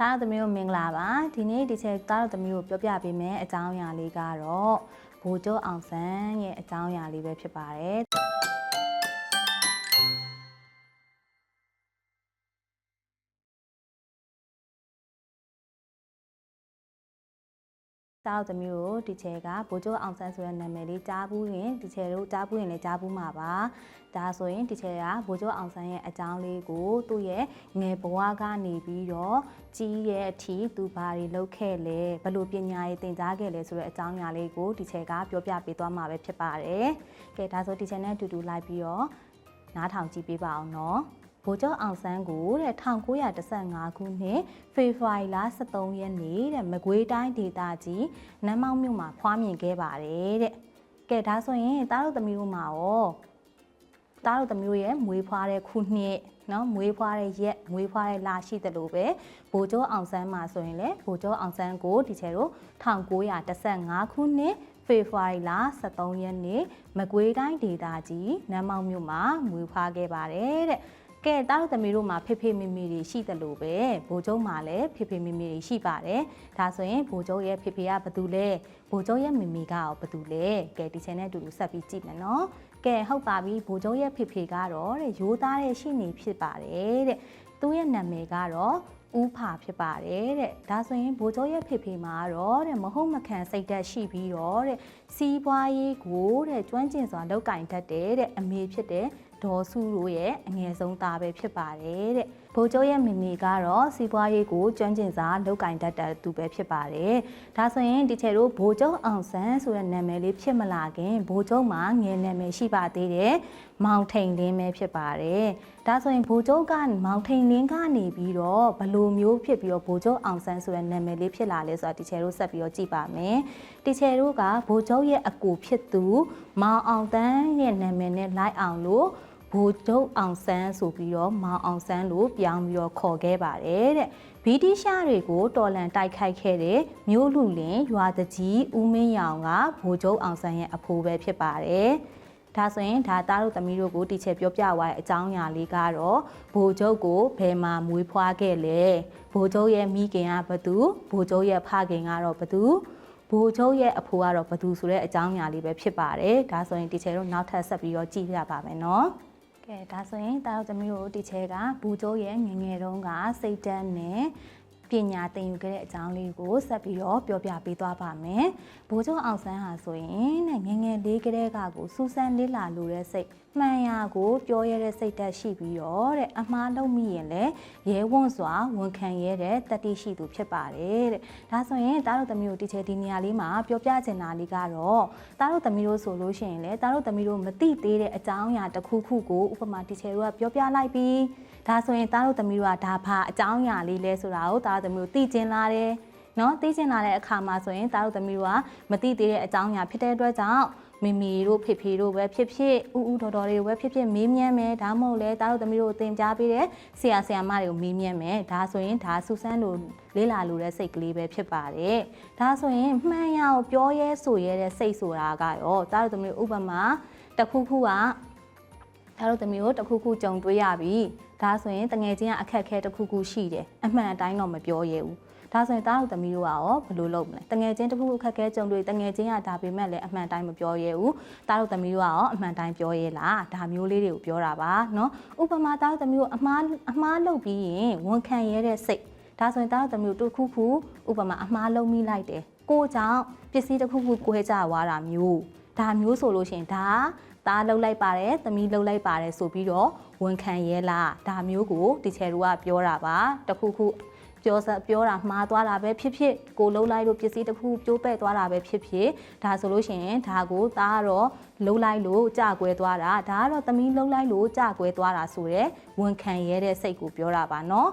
သားတို့သမီးတို့မင်္ဂလာပါဒီနေ့ဒီချက်သားတို့သမီးတို့ပြောပြပေးမယ်အကြောင်းအရာလေးကတော့ဘိုးကျော်အောင်ဆန်းရဲ့အကြောင်းအရာလေးပဲဖြစ်ပါတယ် သားတို့သမီးတို့ဒီချက်ကဘိုးကျော်အောင်ဆန်းဆိုတဲ့နာမည်လေးကြားဘူးရင်ဒီချက်တို့ကြားဘူးရင်လည်းကြားဘူးမှာပါဒါဆိုရင်ဒီချက်ကဘိုးကျော်အောင်ဆန်းရဲ့အကြောင်းလေးကိုသူ့ရဲ့ငယ်ဘဝကနေပြီးတော့ကြီးရဲ့အထိသူဘာတွေလုပ်ခဲ့လဲဘယ်လိုပညာရေးသင်ကြားခဲ့လဲဆိုတဲ့အကြောင်းအရာလေးကိုဒီချက်ကပြောပြပေးသွားမှာပဲဖြစ်ပါတယ်ကဲဒါဆိုဒီချက်နဲ့အတူတူလိုက်ပြီးတော့နားထောင်ကြည့်ပေးပါအောင်နော် ဗိုလ်ချုပ်အောင်ဆန်းကိုတဲ့1915ခုနှစ်ဖေဖော်ဝါရီလ23ရက်နေ့တဲ့မကွေးတိုင်းဒေသကြီးနမ်းမောက်မြို့မှာဖွားမြင်ခဲ့ပါတယ်တဲ့။ကဲဒါဆိုရင်တားတို့သမီးတို့မှာရောတားတို့သမီးတို့ရဲ့မွေးဖွားတဲ့ခုနှစ်နော်မွေးဖွားတဲ့ရက်မွေးဖွားတဲ့လရှိတယ်လို့ပဲဗိုလ်ချုပ်အောင်ဆန်းမှာဆိုရင်လေဗိုလ်ချုပ်အောင်ဆန်းကိုဒီချေတို့1915ခုနှစ်ဖေဖော်ဝါရီလ23ရက်နေ့မကွေးတိုင်းဒေသကြီးနမ်းမောက်မြို့မှာမွေးဖွားခဲ့ပါတယ်တဲ့။ ကဲတားတို့သမီးတို့မှာဖေဖေမေမေတွေရှိတယ်လို့ပဲဘိုးကျုံမှာလည်းဖေဖေမေမေတွေရှိပါတယ်ဒါဆိုရင်ဘိုးကျုံရဲ့ဖေဖေကဘာတူလဲဘိုးကျုံရဲ့မေမေကရောဘာတူလဲကဲဒီချန်နဲ့အတူတူဆက်ပြီးကြည့်မယ်နော်ကဲဟုတ်ပါပြီဘိုးကျုံရဲ့ဖေဖေကတော့တဲ့ရိုးသားတဲ့ရှိနေဖြစ်ပါတယ်တဲ့သူ့ရဲ့နာမည်ကတော့ဦးဖာဖြစ်ပါတယ်တဲ့ဒါဆိုရင်ဘိုးကျော်ရဲ့ဖေဖေမှာတော့တဲ့မဟုတ်မခံစိတ်သက်ရှိပြီးတော့တဲ့စီးပွားရေးကိုတဲ့ကျွမ်းကျင်စွာလောက်ကင်တတ်တယ်တဲ့အမေဖြစ်တဲ့ ဒေါ်စုတို့ရဲ့အငယ်ဆုံးသားပဲဖြစ်ပါတယ်တဲ့ ဘိုးကျော်ရဲ့မိမိကတော့စီးပွားရေးကိုကျွမ်းကျင်စွာလောက်ကင်တတ်တဲ့သူပဲဖြစ်ပါတယ်ဒါဆိုရင်ဒီချေတို့ဘိုးကျော်အောင်ဆန်းဆိုတဲ့နာမည်လေးဖြစ်မလာခင်ဘိုးကျော်မှာငယ်နာမည်ရှိပါသေးတယ်မောင်ထိန်လင်းပဲဖြစ်ပါတယ်ဒါဆိုရင်ဘိုးကျော်ကမောင်ထိန်လင်းကနေပြီးတော့ဘလိုမျိုးဖြစ်ပြီးတော့ဘိုးကျော်အောင်ဆန်းဆိုတဲ့နာမည်လေးဖြစ်လာလဲဆိုတာဒီချေတို့ဆက်ပြီးတော့ကြည့်ပါမယ်ဒီချေတို့ကဘိုးကျော်ရဲ့အကူဖြစ်သူမောင်အောင်တန်းရဲ့နာမည်နဲ့လိုက်အောင်လို့ ဘိုးကျော်အောင်ဆန်းဆိုပြီးတော့မောင်အောင်ဆန်းလို့ပြောင်းပြီးတော့ခေါ်ခဲ့ပါတယ်တဲ့ဗြိတိရှားတွေကိုတော်လန်တိုက်ခိုက်ခဲ့တဲ့မြို့လူလင်ရွာတကြီးဦးမင်းရောင်ကဘိုးကျော်အောင်ဆန်းရဲ့အဖိုးပဲဖြစ်ပါတယ်ဒါဆိုရင်ဒါသားတို့သမီးတို့ကိုတီချက်ပြောပြသွားတဲ့အကြောင်းအရာလေးကတော့ဘိုလ်ချုပ်ကိုဘယ်မှာမွေးဖွားခဲ့လဲဘိုလ်ချုပ်ရဲ့မိခင်ကဘသူဘိုလ်ချုပ်ရဲ့ဖခင်ကတော့ဘသူဘိုလ်ချုပ်ရဲ့အဖိုးကတော့ဘသူဆိုတဲ့အကြောင်းအရာလေးပဲဖြစ်ပါတယ်ဒါဆိုရင်တီချက်တို့နောက်ထပ်ဆက်ပြီးတော့ကြည့်ရပါမယ်နော် ကဲဒါဆိုရင်တာတို့သမီးတို့တီချဲကဘူကျိုးရဲ့ငယ်ငယ်တုန်းကစိတ်တန်းနဲ့ ပညာသင်ယူခဲ့တဲ့အကြောင်းလေးကိုဆက်ပြီးတော့ပြောပြပေးသွားပါမယ်။ဘိုးကျော်အောင်ဆန်းဟာဆိုရင်တဲ့ငယ်ငယ်လေးကလေးကကိုစူးစမ်းလေးလာလို့တဲ့စိတ်မှန်ရာကိုပြောရတဲ့စိတ်သက်ရှိပြီးတော့တဲ့အမှားလုပ်မိရင်လည်းရဲဝံ့စွာဝန်ခံရတဲ့တတိရှိသူဖြစ်ပါတယ်တဲ့။ဒါဆိုရင်တားတို့သမီးတို့တီချဲဒီနေရာလေးမှာပြောပြချင်တာလေးကတော့တားတို့သမီးတို့ဆိုလို့ရှိရင်လည်းတားတို့သမီးတို့မသိသေးတဲ့အကြောင်းအရာတစ်ခုခုကိုဥပမာတီချဲတို့ကပြောပြလိုက်ပြီး ဒါဆိုရင်တားတို့သမီးတို့ကဒါဘာအကြောင်းအရာလေးလဲဆိုတာကိုတားတို့သမီးတို့သိကျင်လာတယ်နော်သိကျင်လာတဲ့အခါမှာဆိုရင်တားတို့သမီးတို့ကမသိသေးတဲ့အကြောင်းအရာဖြစ်တဲ့အတွက်ကြောင့်မမီတို့ဖေဖေတို့ပဲဖြစ်ဖြစ်ဥဥတော်တော်တွေပဲဖြစ်ဖြစ်မေးမြန်းမယ်ဒါမှမဟုတ်လဲတားတို့သမီးတို့သင်ကြားပေးတဲ့ဆရာဆရာမတွေကိုမေးမြန်းမယ်ဒါဆိုရင်ဒါစူဆန်းလို့လေးလာလို့တဲ့စိတ်ကလေးပဲဖြစ်ပါတယ်ဒါဆိုရင်မှန်ရအောင်ပြောရဲဆိုရဲတဲ့စိတ်ဆိုတာကရောတားတို့သမီးတို့ဥပမာတစ်ခုခုကဒါတို့သမီးတို့တစ်ခုခုကြုံတွေ့ရပြီ ဒါဆိုရင်တငယ်ချင်းကအခက်အခဲတစ်ခုခုရှိတယ်အမှန်အတိုင်းတော့မပြောရဲဘူးဒါဆိုရင်တားတို့သမီးတို့ကရောဘယ်လိုလုပ်မလဲတငယ်ချင်းတစ်ခုခုအခက်အခဲကြုံတွေ့တငယ်ချင်းကဒါပေမဲ့လည်းအမှန်တိုင်းမပြောရဲဘူးတားတို့သမီးတို့ကရောအမှန်တိုင်းပြောရဲလားဒါမျိုးလေးတွေကိုပြောတာပါเนาะဥပမာတားတို့သမီးတို့အမှားအမှားလုပ်ပြီးရင်ဝန်ခံရတဲ့စိတ်ဒါဆိုရင်တားတို့သမီးတို့တစ်ခုခုဥပမာအမှားလုပ်မိလိုက်တယ်ကိုကြောင့်ပစ္စည်းတစ်ခုခုကွဲကြသွားတာမျိုးဒါမျိုးဆိုလို့ရှိရင်ဒါသားလှုပ်လိုက်ပါတယ်သမီးလှုပ်လိုက်ပါတယ်ဆိုပြီးတော့ ဝန်ခံရဲလားဒါမျိုးကိုတီချယ်တို့ကပြောတာပါတခုခုပြောစပြောတာမှားသွားတာပဲဖြစ်ဖြစ်ကိုလှုပ်လိုက်လို့ပစ္စည်းတစ်ခုပြိုးပဲ့သွားတာပဲဖြစ်ဖြစ်ဒါဆိုလို့ရှိရင်ဒါကိုသားကတော့လှုပ်လိုက်လို့ကြကွဲသွားတာဒါကတော့သမီးလှုပ်လိုက်လို့ကြကွဲသွားတာဆိုတဲ့ဝန်ခံရဲတဲ့စိတ်ကိုပြောတာပါเนาะ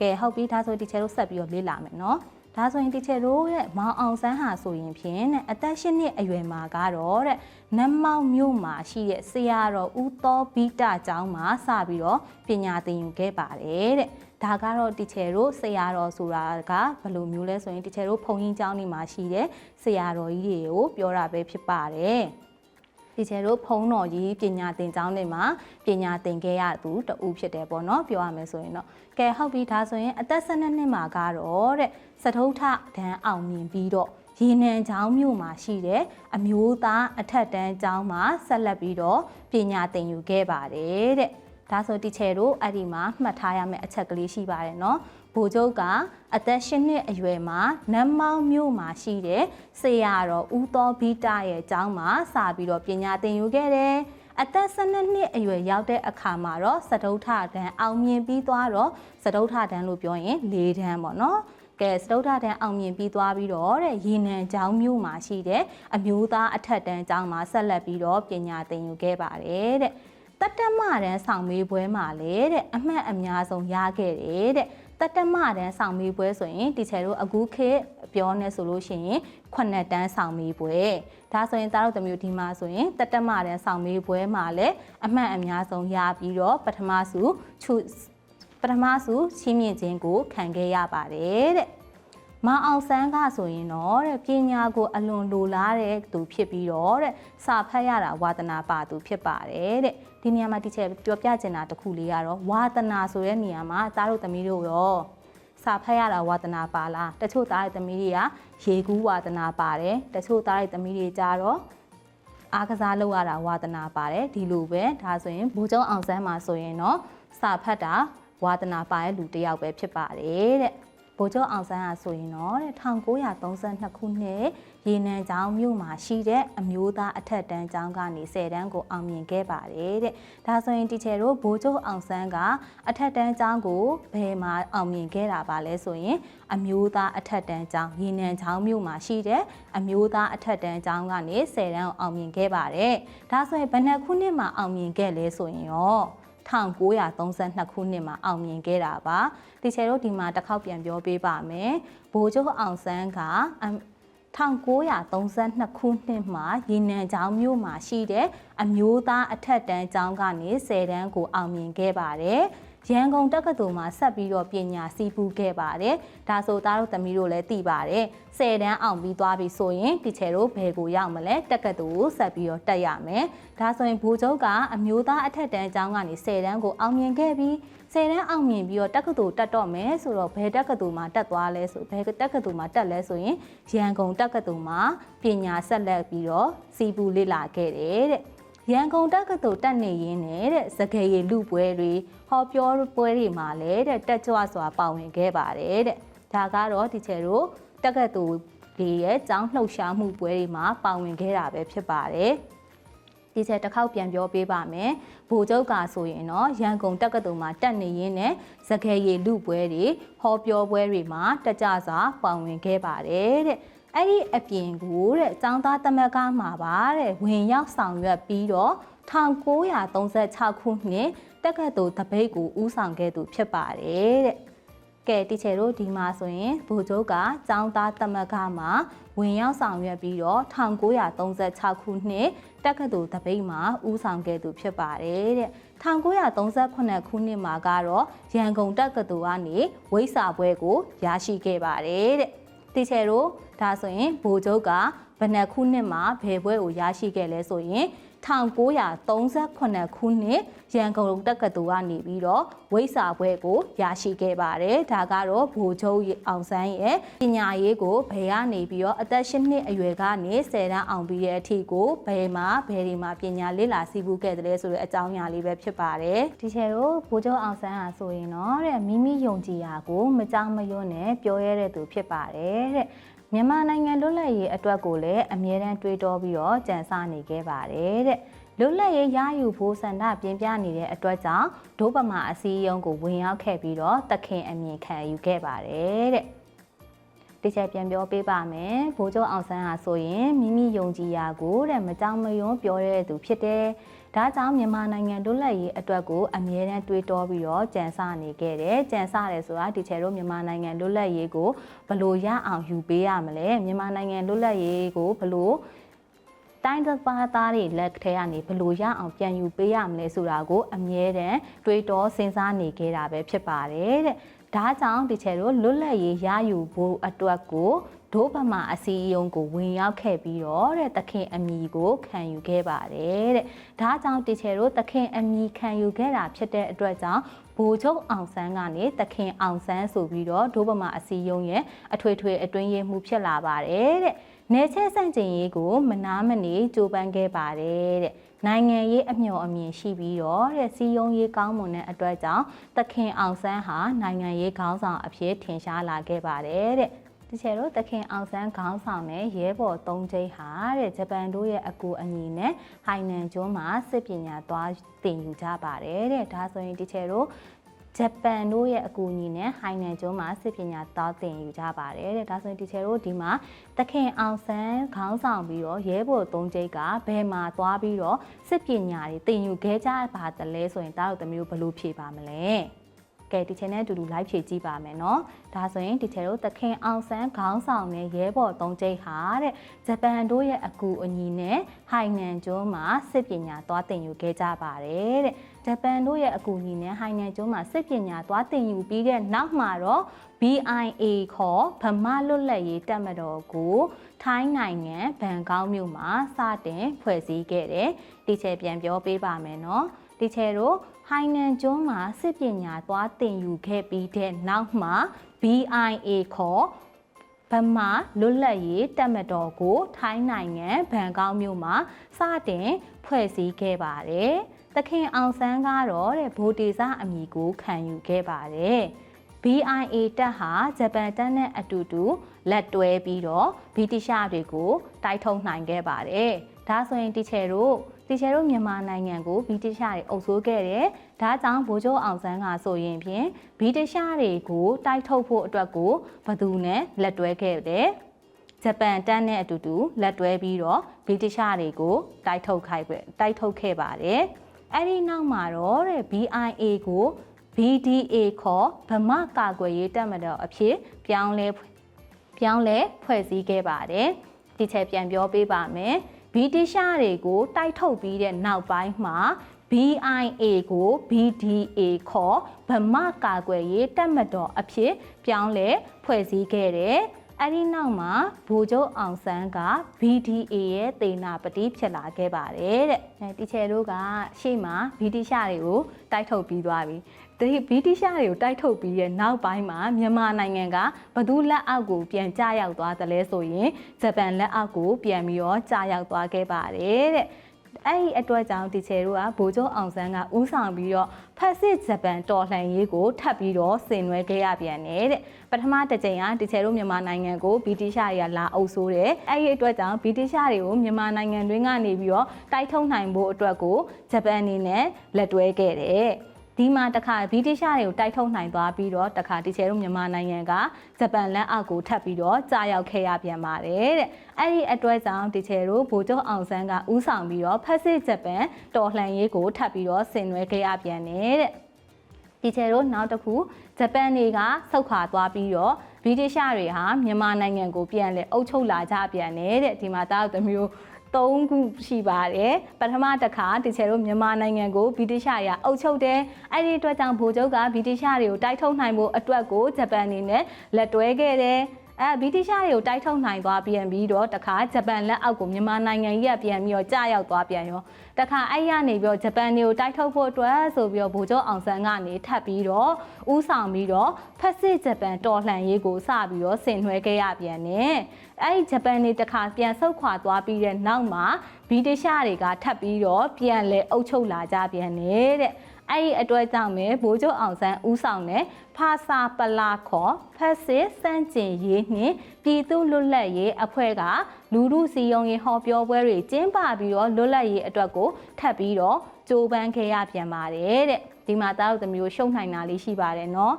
ကဲဟုတ်ပြီဒါဆိုတီချယ်တို့ဆက်ပြီးတော့လေ့လာမယ်เนาะ ဒါဆိုရင်တီချယ်တို့ရဲ့မောင်အောင်ဆန်းဟာဆိုရင်ဖြင့်တဲ့အသက်၈နှစ်အရွယ်မှာကတော့တဲ့နတ်မောက်မြို့မှာရှိတဲ့ဆရာတော်ဦးသောဘိတကျောင်းမှာစပြီးတော့ပညာသင်ယူခဲ့ပါတယ်တဲ့ဒါကတော့တီချယ်တို့ဆရာတော်ဆိုတာကဘယ်လိုမျိုးလဲဆိုရင်တီချယ်တို့ဘုံရင်ကျောင်းနေမှာရှိတဲ့ဆရာတော်ကြီးတွေကိုပြောတာပဲဖြစ်ပါတယ်ဒီချေတို့ဖုံးတော်ကြီးပညာသင်ကျောင်းတွေမှာပညာသင်ခဲ့ရသူတဦးဖြစ်တယ်ပေါ့နော်ပြောရမယ်ဆိုရင်တော့ကဲဟုတ်ပြီဒါဆိုရင်အသက်12နှစ်မှာကတော့တဲ့ စထုထဒန်းအောင်မြင်ပြီးတော့ရေနံချောင်းမြို့မှာရှိတဲ့အမျိုးသားအထက်တန်းကျောင်းမှာဆက်လက်ပြီးတော့ပညာသင်ယူခဲ့ပါတယ်တဲ့ဒါဆိုတီချယ်တို့အဲ့ဒီမှာမှတ်ထားရမယ့်အချက်ကလေးရှိပါတယ်နော်ဘိုလ်ချုပ်ကအသက်၈နှစ်အရွယ်မှာနမ်မောင်းမြို့မှာရှိတဲ့ဆေးရတော်ဦးသောဘီတာရဲ့ကျောင်းမှာစာပြီးတော့ပညာသင်ယူခဲ့တယ်အသက်12နှစ်အရွယ်ရောက်တဲ့အခါမှာတော့စတုထဒန်အောင်မြင်ပြီးသွားတော့စတုထဒန်လို့ပြောရင်၄ဒန်ပေါ့နော် ကဲစတုထဒန်အောင်မြင်ပြီးသွားပြီးတော့တဲ့ရေနံကျောင်းမြို့မှာရှိတဲ့အမျိုးသားအထက်တန်းကျောင်းမှာဆက်လက်ပြီးတော့ပညာသင်ယူခဲ့ပါတယ်တဲ့တတ္တမတန်းဆောင်မေးပွဲမှာလေတဲ့အမှတ်အများဆုံးရခဲ့တယ်တဲ့တတ္တမတန်းဆောင်မေးပွဲဆိုရင်တီချယ်တို့အခုခေတ်ပြောနေဆိုလို့ရှိရင်ခုနှစ်တန်းဆောင်မေးပွဲဒါဆိုရင်သားတို့တမျိုးဒီမှာဆိုရင်တတ္တမတန်းဆောင်မေးပွဲမှာလည်းအမှတ်အများဆုံးရပြီးတော့ပထမစုချူ ပထမစုချီးမြှင့်ခြင်းကိုခံခဲ့ရပါတယ်တဲ့မအောင်ဆန်းကဆိုရင်တော့တဲ့ပညာကိုအလွန်လိုလားတဲ့သူဖြစ်ပြီးတော့တဲ့စာဖတ်ရတာဝါသနာပါသူဖြစ်ပါတယ်တဲ့ဒီနေရာမှာတီချယ်ပြောပြချင်တာတစ်ခုလေးကတော့ဝါသနာဆိုတဲ့နေရာမှာသားတို့သမီးတို့ရောစာဖတ်ရတာဝါသနာပါလားတချို့သားရဲ့သမီးတွေကရေကူးဝါသနာပါတယ်တချို့သားရဲ့သမီးတွေကြတော့အားကစားလုပ်ရတာဝါသနာပါတယ်ဒီလိုပဲဒါဆိုရင်ဘိုးကျောင်းအောင်ဆန်းမှာဆိုရင်တော့စာဖတ်တာ ဝါသနာပါတဲ့လူတစ်ယောက်ပဲဖြစ်ပါတယ်တဲ့ဗိုလ်ချုပ်အောင်ဆန်းကဆိုရင်တော့တဲ့1932ခုနှစ်ရေနံကျောင်းမြို့မှာရှိတဲ့အမျိုးသားအထက်တန်းကျောင်းကနေ10တန်းကိုအောင်မြင်ခဲ့ပါတယ်တဲ့ဒါဆိုရင်တီချယ်တို့ဗိုလ်ချုပ်အောင်ဆန်းကအထက်တန်းကျောင်းကိုဘယ်မှာအောင်မြင်ခဲ့တာပါလဲဆိုရင်အမျိုးသားအထက်တန်းကျောင်းရေနံကျောင်းမြို့မှာရှိတဲ့အမျိုးသားအထက်တန်းကျောင်းကနေ10တန်းကိုအောင်မြင်ခဲ့ပါတယ်ဒါဆိုရင်ဘယ်နှစ်ခုနှစ်မှာအောင်မြင်ခဲ့လဲဆိုရင်ရော 1932ခုနှစ်မှာအောင်မြင်ခဲ့တာပါတီချယ်တို့ဒီမှာတစ်ခေါက်ပြန်ပြောပေးပါမယ်ဘိုးချုပ်အောင်ဆန်းက1932ခုနှစ်မှာရေနံကျောင်းမြို့မှာရှိတဲ့အမျိုးသားအထက်တန်းကျောင်းကနေ10တန်းကိုအောင်မြင်ခဲ့ပါတယ် ရန်ကုန်တက္ကသိုလ်မှာဆက်ပြီးတော့ပညာစီးပူးခဲ့ပါတယ်။ဒါဆိုသားတို့သမီးတို့လည်းသိပါတယ်။10တန်းအောင်ပြီးသွားပြီဆိုရင်တီချယ်တို့ဘယ်ကိုရောက်မလဲတက္ကသိုလ်ကိုဆက်ပြီးတော့တက်ရမယ်။ဒါဆိုရင်ဘူချုပ်ကအမျိုးသားအထက်တန်းကျောင်းကနေ10တန်းကိုအောင်မြင်ခဲ့ပြီး10တန်းအောင်မြင်ပြီးတော့တက္ကသိုလ်တက်တော့မယ်ဆိုတော့ဘယ်တက္ကသိုလ်မှာတက်သွားလဲဆိုဘယ်တက္ကသိုလ်မှာတက်လဲဆိုရင်ရန်ကုန်တက္ကသိုလ်မှာပညာဆက်လက်ပြီးတော့စီပူလေ့လာခဲ့တယ်တဲ့ ရန်ကုန်တက္ကသိုလ်တက်နေရင်းနဲ့တဲ့စကယ်ရည်လူပွဲတွေဟောပြောပွဲတွေမှာလည်းတဲ့တက်ကြွစွာပါဝင်ခဲ့ပါတယ်တဲ့ဒါကတော့ဒီချေတို့တက္ကသိုလ်တွေရဲ့ကျောင်းလှုပ်ရှားမှုပွဲတွေမှာပါဝင်ခဲ့တာပဲဖြစ်ပါတယ်ဒီချက်တစ်ခေါက်ပြန်ပြောပေးပါမယ်။ဗိုလ်ချုပ်ကဆိုရင်တော့ရန်ကုန်တက္ကသိုလ်မှာတက်နေရင်းနဲ့စကယ်ရည်လူပွဲတွေဟောပြောပွဲတွေမှာတက်ကြစွာပါဝင်ခဲ့ပါတယ်တဲ့။ အဲ့ဒီအပြင်ကိုတဲ့ចောင်းသားသမက်ကမှာပါတဲ့ဝင်ရောက်ဆောင်ရွက်ပြီးတော့1936ခုနှစ်တက္ကသိုလ်တပိတ်ကိုဦးဆောင်ခဲ့သူဖြစ်ပါတယ်တဲ့ကဲတီချယ်တို့ဒီမှာဆိုရင်ဗိုလ်ချုပ်ကចောင်းသားသမက်ကမှာဝင်ရောက်ဆောင်ရွက်ပြီးတော့1936ခုနှစ်တက္ကသိုလ်တပိတ်မှာဦးဆောင်ခဲ့သူဖြစ်ပါတယ်တဲ့1938ခုနှစ်မှာကတော့ရန်ကုန်တက္ကသိုလ်ကနေဝိစာပွဲကိုရရှိခဲ့ပါတယ်တဲ့တီချယ်တို့ ဒါဆိုရင်ဗိုလ်ချုပ်ကဘယ်နှစ်ခုနှစ်မှာဘယ်ဘွဲကိုရရှိခဲ့လဲဆိုရင်1938ခုနှစ်ရန်ကုန်တက္ကသိုလ်ကနေပြီးတော့ဝိစာဘွဲကိုရရှိခဲ့ပါတယ်ဒါကတော့ဗိုလ်ချုပ်အောင်ဆန်းရဲ့ပညာရေးကိုဘယ်ကနေပြီးတော့အသက်၈နှစ်အရွယ်ကနေ10တန်းအောင်ပြီးတဲ့အထိကိုဘယ်မှာဘယ်ဒီမှာပညာလေ့လာစီးပူးခဲ့တယ်ဆိုတဲ့အကြောင်းအရာလေးပဲဖြစ်ပါတယ်ဒီချေတို့ဗိုလ်ချုပ်အောင်ဆန်းဟာဆိုရင်တော့တဲ့မိမိယုံကြည်ရာကိုမကြောက်မရွံ့နဲ့ပြောရတဲ့သူဖြစ်ပါတယ်တဲ့ မြန်မာနိုင်ငံလွတ်လပ်ရေးအတွက်ကိုလည်းအမြဲတမ်းတွေးတောပြီးတော့ကြံစနေခဲ့ပါတယ်တဲ့လွတ်လပ်ရေးရယူဖို့ဆန္ဒပြင်းပြနေတဲ့အတွက်ကြောင့်ဒို့ပမာအစည်းအရုံးကိုဝင်ရောက်ခဲ့ပြီးတော့တခင်အမြင်ခံယူခဲ့ပါတယ်တဲ့ဒီချက်ပြန်ပြောပေးပါမယ်ဘိုးချုပ်အောင်ဆန်းဟာဆိုရင်မိမိယုံကြည်ရာကိုတဲ့မကြောင်မယွန်းပြောရတဲ့သူဖြစ်တယ် ဒါကြောင့်မြန်မာနိုင်ငံလွတ်လပ်ရေးအတွက်ကိုအမြဲတမ်းတွေးတောပြီးတော့ကြံစနေခဲ့တယ်။ကြံစတယ်ဆိုတာဒီချေတို့မြန်မာနိုင်ငံလွတ်လပ်ရေးကိုဘလို့ရအောင်ယူပေးရမလဲ။မြန်မာနိုင်ငံလွတ်လပ်ရေးကိုဘလို့တိုင်းတစ်ပါးသားတွေလက်ထဲကနေဘလို့ရအောင်ပြန်ယူပေးရမလဲဆိုတာကိုအမြဲတမ်းတွေးတောစဉ်းစားနေခဲ့တာပဲဖြစ်ပါတယ်တဲ့။ဒါကြောင့်ဒီချေတို့လွတ်လပ်ရေးရယူဖို့အတွက်ကို ဒိုးဗမာအစည်းအရုံးကိုဝင်ရောက်ခဲ့ပြီးတော့တဲ့သခင်အမည်ကိုခံယူခဲ့ပါတယ်တဲ့ဒါကြောင့်တီချယ်တို့သခင်အမည်ခံယူခဲ့တာဖြစ်တဲ့အတွက်ကြောင့်ဘိုလ်ချုပ်အောင်ဆန်းကနေသခင်အောင်ဆန်းဆိုပြီးတော့ဒိုးဗမာအစည်းအရုံးရဲ့အထွေထွေအတွင်းရေးမှူးဖြစ်လာပါတယ်တဲ့နေချဲဆန့်ကျင်ရေးကိုမနာမနေကြိုးပမ်းခဲ့ပါတယ်တဲ့နိုင်ငံရေးအမျှော်အမြင်ရှိပြီးတော့တဲ့စီယုံရေးကောင်းမွန်တဲ့အတွက်ကြောင့်သခင်အောင်ဆန်းဟာနိုင်ငံရေးခေါင်းဆောင်အဖြစ်ထင်ရှားလာခဲ့ပါတယ်တဲ့ တချေတို့သခင်အောင်ဆန်းခေါင်းဆောင်တဲ့ရဲဘော်၃ကျိန်းဟာတဲ့ဂျပန်တို့ရဲ့အကူအညီနဲ့ဟိုင်နန်ကျွန်းမှာစစ်ပညာသွားသင်ယူကြပါတယ်တဲ့ဒါဆိုရင်တချေတို့ဂျပန်တို့ရဲ့အကူအညီနဲ့ဟိုင်နန်ကျွန်းမှာစစ်ပညာတောသင်ယူကြပါတယ်တဲ့ဒါဆိုရင်ဒီချယ်တို့ဒီမှာတခင်အောင်ဆန်းခေါင်းဆောင်ပြီးတော့ရဲဘော်သုံးကျိတ်ကဘယ်မှာသွားပြီးတော့စစ်ပညာတွေသင်ယူခဲ့ကြပါသလဲဆိုရင်တားတို့သမီးတို့ဘယ်လိုဖြေပါမလဲ ကဲဒီချိန်နဲ့အတူတူ live ဖြည့်ကြည့်ပါမယ်နော်ဒါဆိုရင်ဒီချိန်တို့သခင်အောင်ဆန်းခေါင်းဆောင်နဲ့ရဲဘော်သုံးကျိတ်ဟာတဲ့ဂျပန်တို့ရဲ့အကူအညီနဲ့ဟိုင်နန်ကျွန်းမှာစစ်ပညာသွားသင်ယူခဲ့ကြပါတယ်တဲ့ဂျပန်တို့ရဲ့အကူအညီနဲ့ဟိုင်နန်ကျွန်းမှာစစ်ပညာသွားသင်ယူပြီးတဲ့နောက်မှာတော့ BIA ခေါ်ဗမာလွတ်လပ်ရေးတပ်မတော်ကိုထိုင်းနိုင်ငံဘန်ကောက်မြို့မှာစတင်ဖွဲ့စည်းခဲ့တယ်။ဒီချေပြန်ပြောပေးပါမယ်နော်။ဒီချေတို့ ဟိုင်နန်ကျွန်းမှာစစ်ပညာသွားသင်ယူခဲ့ပြီးတဲ့နောက်မှာ BIA ခေါ်ဗမာလွတ်လပ်ရေးတပ်မတော်ကို ထိုင်းနိုင်ငံဘန်ကောက်မြို့မှာစတင်ဖွဲ့စည်းခဲ့ပါတယ်။သခင်အောင်ဆန်းကတော့တဲ့ဗိုလ်တေစာအမည်ကိုခံယူခဲ့ပါတယ်။ BIA တပ်ဟာဂျပန်တပ်နဲ့အတူတူလက်တွဲပြီးတော့ဗြိတိရှတွေကိုတိုက်ထုတ်နိုင်ခဲ့ပါတယ်။ ဒါဆိုရင်တီချယ်တို့တီချယ်တို့မြန်မာနိုင်ငံကိုဗြိတိရှတွေအုပ်စိုးခဲ့တယ်။ဒါကြောင့်ဗိုလ်ချုပ်အောင်ဆန်းကဆိုရင်ဖြင့်ဗြိတိရှတွေကိုတိုက်ထုတ်ဖို့အတွက်ကိုဘသူနဲ့လက်တွဲခဲ့တယ်။ဂျပန်တပ်နဲ့အတူတူလက်တွဲပြီးတော့ဗြိတိရှတွေကိုတိုက်ထုတ်ခိုက်ပဲတိုက်ထုတ်ခဲ့ပါတယ်။အဲ့ဒီနောက်မှာတော့တဲ့ BIA ကို BDA ခေါ်ဗမာကာကွယ်ရေးတပ်မတော်အဖြစ်ပြောင်းလဲပြောင်းလဲဖွဲ့စည်းခဲ့ပါတယ်။ဒီချက်ပြန်ပြောပေးပါမယ်။ ဗြိတိရှတွေကိုတိုက်ထုတ်ပြီးတဲ့နောက်ပိုင်းမှာ BIA ကို BDA ခေါ်ဗမာကာကွယ်ရေးတပ်မတော်အဖြစ်ပြောင်းလဲဖွဲ့စည်းခဲ့တယ်။အဲ့ဒီနောက်မှာဗိုလ်ချုပ်အောင်ဆန်းက BDA ရဲ့တေနာပတိဖြစ်လာခဲ့ပါတယ်တဲ့။အဲတီချယ်တို့ကရှေ့မှာဗြိတိရှတွေကိုတိုက်ထုတ်ပြီးသွားပြီ။ ဒီဗြိတိရှတွေကိုတိုက်ထုတ်ပြီးရဲ့နောက်ပိုင်းမှာမြန်မာနိုင်ငံကဘသူလက်အောက်ကိုပြန်ကျရောက်သွားတယ်လဲဆိုရင်ဂျပန်လက်အောက်ကိုပြန်ပြီးတော့ကျရောက်သွားခဲ့ပါတယ်တဲ့။အဲ့ဒီအတွက်ကြောင့်တီချယ်တို့ကဗိုလ်ချုပ်အောင်ဆန်းကဥဆောင်ပြီးတော့ဖက်စစ်ဂျပန်တော်လှန်ရေးကိုထပ်ပြီးတော့ဆင်နွှဲခဲ့ရပြန်တယ်တဲ့ပထမတစ်ကြိမ်ကတီချယ်တို့မြန်မာနိုင်ငံကိုဗြိတိရှတွေကလာအုပ်စိုးတယ်အဲ့ဒီအတွက်ကြောင့်ဗြိတိရှတွေကိုမြန်မာနိုင်ငံတွင်းကနေပြီးတော့တိုက်ထုံနိုင်ဖို့အတွက်ကိုဂျပန်အနေနဲ့လက်တွဲခဲ့တယ် ဒီမှာတခါဗြိတိရှတွေကိုတိုက်ထုတ်နိုင်သွားပြီးတော့တခါတီချယ်တို့မြန်မာနိုင်ငံကဂျပန်လက်အောက်ကိုထပ်ပြီးတော့ကြာရောက်ခဲ့ရပြန်ပါတယ်တဲ့အဲ့ဒီအတွက်ကြောင့်တီချယ်တို့ဗိုလ်ချုပ်အောင်ဆန်းကဥဆောင်ပြီးတော့ဖက်စစ်ဂျပန်တော်လှန်ရေးကိုထပ်ပြီးတော့ဆင်နွှဲခဲ့ရပြန်တယ်တဲ့တီချယ်တို့နောက်တစ်ခုဂျပန်တွေကဆုတ်ခွာသွားပြီးတော့ဗြိတိရှတွေဟာမြန်မာနိုင်ငံကိုပြန်လဲအုပ်ချုပ်လာကြပြန်တယ်တဲ့ဒီမှာတားတို့မျိုး ၃ခုရှိပါတယ်ပထမတစ်ခါဒီချေတို့မြန်မာနိုင်ငံကိုဗြိတိရှရအုပ်ချုပ်တယ်အဲ့ဒီအတွက်ကြောင့်ဗိုလ်ချုပ်ကဗြိတိရှတွေကိုတိုက်ထုတ်နိုင်ဖို့အတွက်ကိုဂျပန်အနေနဲ့လက်တွဲခဲ့တယ် အဲဗြိတိရှတွေကိုတိုက်ထုတ်နိုင်သွားပြန်ပြီးတော့တခါဂျပန်လက်အောက်ကိုမြန်မာနိုင်ငံကြီးကပြန်ပြီးတော့ကြာရောက်သွားပြန်ရောတခါအဲ့ရနေပြီးတော့ဂျပန်တွေကိုတိုက်ထုတ်ဖို့အတွက်ဆိုပြီးတော့ဗိုလ်ချုပ်အောင်ဆန်းကနေထပ်ပြီးတော့ဥဆောင်ပြီးတော့ဖက်စစ်ဂျပန်တော်လှန်ရေးကိုစပြီးတော့ဆင်နွှဲခဲ့ရပြန်တယ်အဲ့ဒီဂျပန်တွေတခါပြန်ဆုတ်ခွာသွားပြီးတဲ့နောက်မှာဗြိတိရှတွေကထပ်ပြီးတော့ပြန်လဲအုပ်ချုပ်လာကြပြန်တယ်တဲ့ အဲ့ဒီအတွက်ကြောင့်ပဲဘိုးချုပ်အောင်ဆန်းဦးဆောင်တဲ့ဖာစာပလာခေါ်ဖက်စစ်စန့်ကျင်ရေးနှင့်ပြည်သူလွတ်လပ်ရေးအဖွဲ့ကလူမှုစီယုံရေးဟောပြောပွဲတွေကျင်းပပြီးတော့လွတ်လပ်ရေးအတွက်ကိုထပ်ပြီးတော့ကြိုးပမ်းခဲ့ရပြန်ပါတယ်တဲ့ဒီမှာတားတို့သမီးကိုရှုံနိုင်တာလေးရှိပါတယ်နော်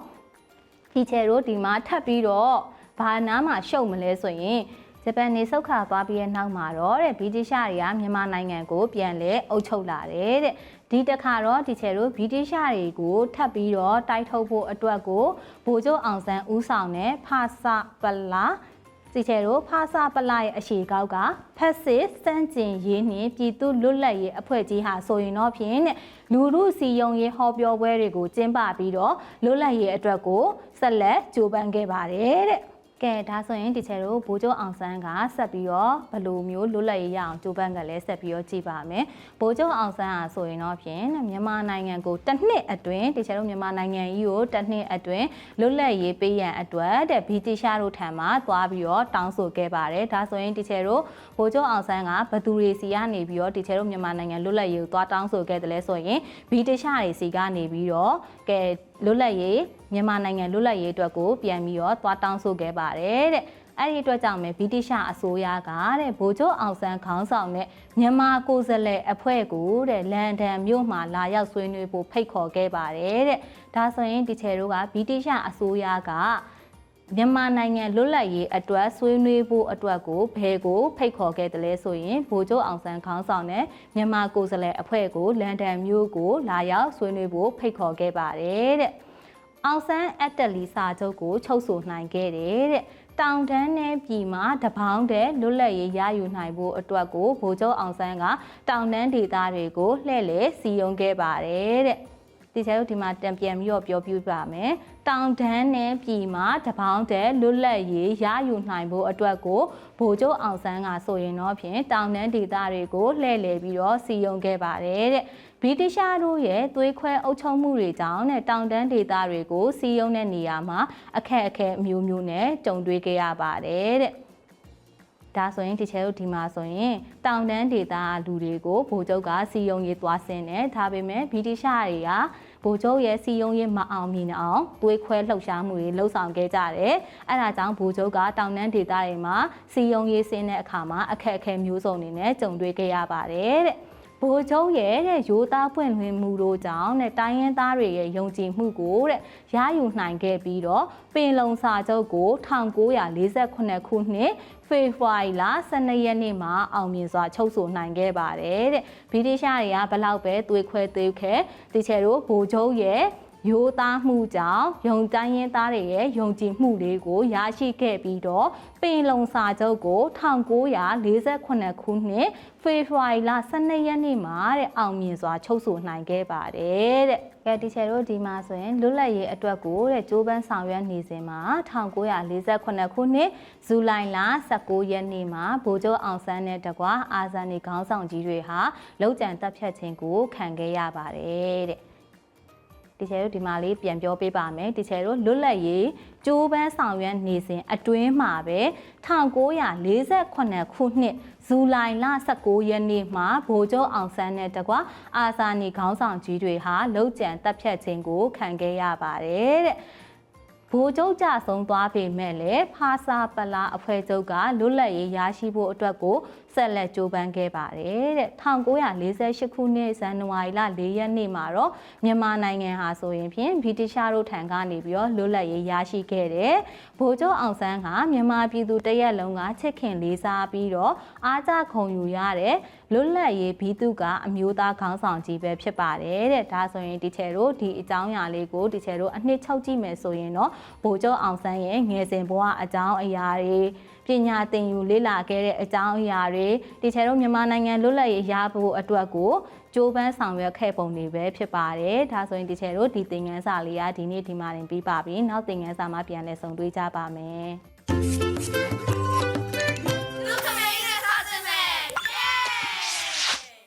ဒီချယ်တို့ဒီမှာထပ်ပြီးတော့ဘာနားမှာရှုံမလဲဆိုရင် ဂျပန်နေဆုတ်ခါသွားပြီးတဲ့နောက်မှာတော့တဲ့ဗြိတိရှတွေကမြန်မာနိုင်ငံကိုပြန်လဲအုပ်ချုပ်လာတယ်တဲ့ဒီတခါတော့ဒီချယ်တို့ဗြိတိရှတွေကိုထပ်ပြီးတော့တိုက်ထုတ်ဖို့အတွက်ကိုဗိုလ်ချုပ်အောင်ဆန်းဦးဆောင်တဲ့ဖာစာပလာစီချယ်တို့ဖာစာပလာရဲ့အရှိကောက်ကဖက်စစ်စန့်ကျင်ရေးနှင့်ပြည်သူလွတ်လပ်ရေးအဖွဲ့ကြီးဟာဆိုရင်တော့ဖြင့်တဲ့လူမှုစီယုံရေးဟောပြောပွဲတွေကိုကျင်းပပြီးတော့လွတ်လပ်ရေးအတွက်ကိုဆက်လက်ကြိုးပမ်းခဲ့ပါတယ်တဲ့ ကဲဒါဆိုရင်ဒီချေတို့ဘိုးကျော်အောင်ဆန်းကဆက်ပြီးတော့ဘယ်လိုမျိုးလွတ်လပ်ရေးရအောင်ကြိုးပမ်းကြလဲဆက်ပြီးတော့ကြည့်ပါမယ်ဘိုးကျော်အောင်ဆန်းဟာဆိုရင်တော့ဖြင့်မြန်မာနိုင်ငံကိုတစ်နှစ်အတွင်းဒီချေတို့မြန်မာနိုင်ငံကြီးကိုတစ်နှစ်အတွင်းလွတ်လပ်ရေးပေးရန်အတွက်တဲ့ဗီတီရှားတို့ထံမှာသွားပြီးတော့တောင်းဆိုခဲ့ပါတယ်ဒါဆိုရင်ဒီချေတို့ဘိုးကျော်အောင်ဆန်းကဘသူတွေစီကနေပြီးတော့ဒီချေတို့မြန်မာနိုင်ငံလွတ်လပ်ရေးကိုသွားတောင်းဆိုခဲ့တယ်လဲဆိုရင်ဗီတီရှားတွေစီကနေပြီးတော့ကဲ လွတ်လပ်ရေးမြန်မာနိုင်ငံလွတ်လပ်ရေးအတွက်ကိုပြန်ပြီးတော့သွားတောင်းဆိုခဲ့ပါတယ်တဲ့အဲ့ဒီအတွက်ကြောင့်ပဲဗြိတိရှအစိုးရကတဲ့ဗိုလ်ချုပ်အောင်ဆန်းခေါင်းဆောင်တဲ့မြန်မာကိုယ်စားလှယ်အဖွဲ့ကိုတဲ့လန်ဒန်မြို့မှာလာရောက်ဆွေးနွေးဖို့ဖိတ်ခေါ်ခဲ့ပါတယ်တဲ့ဒါဆိုရင်ဒီချေတို့ကဗြိတိရှအစိုးရက မြန်မာနိုင်ငံလွတ်လပ်ရေးအတွက်ဆွေးနွေးဖို့အတွက်ကိုဘယ်ကိုဖိတ်ခေါ်ခဲ့တယ်လဲဆိုရင်ဗိုလ်ချုပ်အောင်ဆန်းခေါင်းဆောင်တဲ့မြန်မာကိုယ်စားလှယ်အဖွဲ့ကိုလန်ဒန်မြို့ကိုလာရောက်ဆွေးနွေးဖို့ဖိတ်ခေါ်ခဲ့ပါတယ်တဲ့အောင်ဆန်းအက်တလီစာချုပ်ကိုချုပ်ဆိုနိုင်ခဲ့တယ်တဲ့တောင်တန်းနဲ့ပြည်မှာတပေါင်းတဲ့လွတ်လပ်ရေးရယူနိုင်ဖို့အတွက်ကိုဗိုလ်ချုပ်အောင်ဆန်းကတောင်တန်းဒေသတွေကိုလှည့်လည်စီယုံခဲ့ပါတယ်တဲ့ ဒီချေတို့ဒီမှာတံပြန်ပြီးတော့ပြောပြပါမယ်။တောင်တန်းနဲ့ပြည်မှာတပေါင်းတဲ့လွတ်လပ်ရေးရယူနိုင်ဖို့အတွက်ကိုဗိုလ်ချုပ်အောင်ဆန်းကဆိုရင်တော့ဖြင့်တောင်တန်းဒေသတွေကိုလှည့်လည်ပြီးတော့စီယုံခဲ့ပါတယ်တဲ့။ဗြိတိရှားတို့ရဲ့သွေးခွဲအုပ်ချုပ်မှုတွေကြောင့်နဲ့တောင်တန်းဒေသတွေကိုစီယုံတဲ့နေရာမှာအခက်အခဲအမျိုးမျိုးနဲ့ကြုံတွေ့ခဲ့ရပါတယ်တဲ့။ ဒါဆိုရင်ဒီချဲတို့ဒီမှာဆိုရင်တောင်တန်းဒေသလူတွေကိုဗိုလ်ချုပ်ကစီယုံရေးသွားဆင်းတယ်ဒါပေမဲ့ဗြိတိရှားတွေကဗိုလ်ချုပ်ရဲ့စီယုံရေးမအောင်မြင်အောင်တွေးခွဲလှုပ်ရှားမှုတွေလှုပ်ဆောင်ခဲ့ကြတယ်အဲဒါကြောင့်ဗိုလ်ချုပ်ကတောင်တန်းဒေသတွေမှာစီယုံရေးဆင်းတဲ့အခါမှာအခက်အခဲမျိုးစုံတွေနဲ့ကြုံတွေ့ခဲ့ရပါတယ်တဲ့ဗိုလ်ချုပ်ရဲ့တဲ့ရိုးသားပွင့်လင်းမှုတို့ကြောင့်တဲ့တိုင်းရင်းသားတွေရဲ့ယုံကြည်မှုကိုတဲ့ရယူနိုင်ခဲ့ပြီးတော့ပင်လုံစာချုပ်ကို1948ခုနှစ် ဖေဖော်ဝါရီလ12ရက်နေ့မှာအောင်မြင်စွာချုပ်ဆိုနိုင်ခဲ့ပါတယ်တဲ့ဗြိတိရှားတွေကဘလောက်ပဲသွေးခွဲသွေးခဲဒီချေတို့ဗိုလ်ချုပ်ရဲ့ ရိုးသားမှုကြောင့်ယုံတိုင်းရင်းသားတွေရဲ့ယုံကြည်မှုလေးကိုရရှိခဲ့ပြီးတော့ပင်လုံစာချုပ်ကို1948ခုနှစ်ဖေဖော်ဝါရီလ12ရက်နေ့မှာတဲ့အောင်မြင်စွာချုပ်ဆိုနိုင်ခဲ့ပါတယ်တဲ့။ကဲဒီချေတို့ဒီမှာဆိုရင်လွတ်လပ်ရေးအတွက်ကိုတဲ့ကြိုးပမ်းဆောင်ရွက်နေစဉ်မှာ1948ခုနှစ်ဇူလိုင်လ19ရက်နေ့မှာဗိုလ်ချုပ်အောင်ဆန်းနဲ့တကွာအာဇာနည်ခေါင်းဆောင်ကြီးတွေဟာလောက်ကျန်တပ်ဖြတ်ခြင်းကိုခံခဲ့ရပါတယ်တဲ့။ ဒီချေတို့ဒီမှာလေးပြန်ပြောပေးပါမယ်ဒီချေတို့လွတ်လပ်ရေးကျိုးပန်းဆောင်ရွက်နေစဉ်အတွင်းမှာပဲ1948ခုနှစ်ဇူလိုင်လ19ရက်နေ့မှာဗိုလ်ချုပ်အောင်ဆန်းနဲ့တကွာအာဇာနည်ခေါင်းဆောင်ကြီးတွေဟာလောက်ကျန်တပ်ဖြတ်ခြင်းကိုခံခဲ့ရပါတယ်တဲ့ဗိုလ်ချုပ်ကြဆုံးသွားပေမဲ့လည်းဖာစာပလာအဖွဲ့ချုပ်ကလွတ်လပ်ရေးရရှိဖို့အတွက်ကို ဆက်လက်ကြိုးပမ်းခဲ့ပါတယ်တဲ့1948ခုနှစ်ဇန်နဝါရီလ4ရက်နေ့မှာတော့မြန်မာနိုင်ငံဟာဆိုရင်ဖြင့်ဗြိတိရှားတို့ထံကနေပြီးတော့လွတ်လပ်ရေးရရှိခဲ့တယ်ဗိုလ်ချုပ်အောင်ဆန်းကမြန်မာပြည်သူတရက်လုံးကချစ်ခင်လေးစားပြီးတော့အားကြခုံယူရတဲ့လွတ်လပ်ရေးဘီသူကအမျိုးသားခေါင်းဆောင်ကြီးပဲဖြစ်ပါတယ်တဲ့ဒါဆိုရင်ဒီချေတို့ဒီအကြောင်းအရာလေးကိုဒီချေတို့အနှစ်ချုပ်ကြည့်မယ်ဆိုရင်တော့ဗိုလ်ချုပ်အောင်ဆန်းရဲ့ငယ်စဉ်ဘဝအကြောင်းအရာတွေ ပညာသင်ယူလေ့လာခဲ့တဲ့အကြောင်းအရာတွေဒီချေတို့မြန်မာနိုင်ငံလွတ်လပ်ရေးရဖို့အတွက်ကိုကြိုးပမ်းဆောင်ရွက်ခဲ့ပုံတွေပဲဖြစ်ပါတယ်ဒါဆိုရင်ဒီချေတို့ဒီသင်ခန်းစာလေးကဒီနေ့ဒီမှာတင်ပြီးပါပြီနောက်သင်ခန်းစာမှာပြန်လည်ဆုံတွေ့ကြပါမယ်